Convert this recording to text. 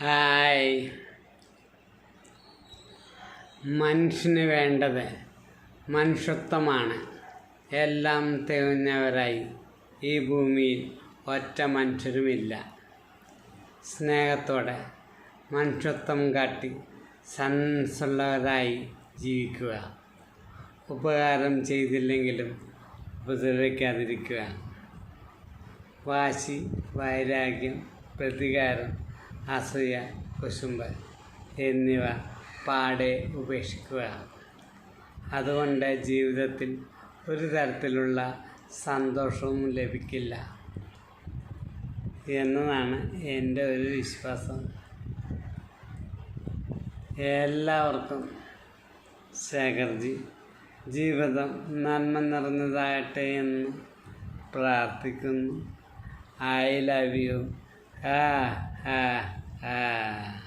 Hi. മനുഷ്യന് വേണ്ടത് മനുഷ്യത്വമാണ്. എല്ലാം തികഞ്ഞവരായി ഈ ഭൂമിയിൽ ഒറ്റ മനുഷ്യരുമില്ല. സ്നേഹത്തോടെ മനുഷ്യത്വം കാട്ടി സൻസുള്ളവരായി ജീവിക്കുക. ഉപകാരം ചെയ്തില്ലെങ്കിലും ഉപദ്രവിക്കാതിരിക്കുക. വാശി വൈരാഗ്യം പ്രതികാരം അസൂയ കുശുമ്പ് എന്നിവ പാടെ ഉപേക്ഷിക്കുക. അതുകൊണ്ട് ജീവിതത്തിൽ ഒരു തരത്തിലുള്ള സന്തോഷവും ലഭിക്കില്ല എന്നതാണ് എന്റെ ഒരു വിശ്വാസം. എല്ലാവർക്കും ശേഖർജി ജീവിതം നന്മ നിറഞ്ഞതാകട്ടെ എന്ന് പ്രാർത്ഥിക്കുന്നു. I love you. 哎哎哎。